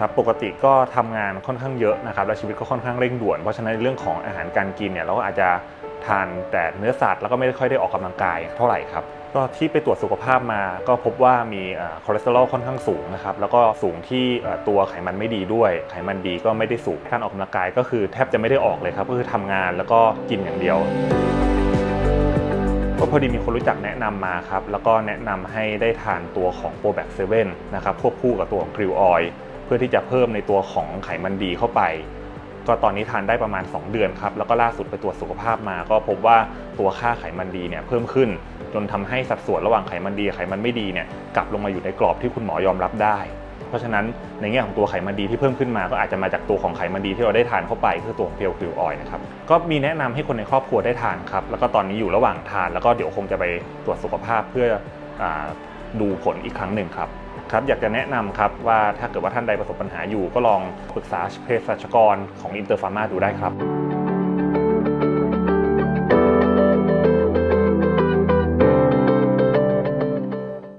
ครับปกติก็ทำงานค่อนข้างเยอะนะครับและชีวิตก็ค่อนข้างเร่งด่วน เพราะฉะนั้นเรื่องของอาหารการกินเนี่ยเราก็อาจจะทานแต่เนื้อสัตว์แล้วก็ไม่ได้ค่อยได้ออกกำลังกายเท่าไหร่ครับก็ที่ไปตรวจสุขภาพมาก็พบว่ามีคอเลสเตอรอลค่อนข้างสูงนะครับแล้วก็สูงที่ตัวไขมันไม่ดีด้วย ไขมันดีก็ไม่ได้สูงการออกกำลังกายก็คือแทบจะไม่ได้ออกเลยครับก็คือทำงานแล้วก็กินอย่างเดียวก็พอดีมีคนรู้จักแนะนำมาครับ แล้วก็แนะนำให้ได้ทานตัวของโปรแบคเซเว่นนะครับควบคู่กับตัวของกริวออย พื่อที่จะเพิ่มในตัวของไขมันดีเข้าไป ก็ตอนนี้ทานได้ประมาณ 2 เดือนครับ แล้วก็ล่าสุดไปตรวจสุขภาพมา ก็พบว่าตัวค่าไขมันดีเนี่ยเพิ่มขึ้น จนทำให้สัดส่วนระหว่างไขมันดีไขมันไม่ดีเนี่ยกลับลงมาอยู่ในกรอบที่คุณหมอยอมรับได้ เพราะฉะนั้นในแง่ของตัวไขมันดีที่เพิ่มขึ้นมา ก็อาจจะมาจากตัวของไขมันดีที่เราได้ทานเข้าไปคือตัวของเพียวกริวออยนะครับก็มีแนะนำให้คนในครอบครัวได้ทานครับแล้วก็ตอนนี้อยู่ระหว่างทาน แล้วก็เดี๋ยวคงจะไปตรวจสุขภาพเพื่ออ ดูผลอีกครั้งหนึ่งครับครับอยากจะแนะนำครับว่าถ้าเกิดว่าท่านใดประสบปัญหาอยู่ก็ลองปรึกษาเภสัชกรของอินเตอร์ฟาร์มาดูได้ครับ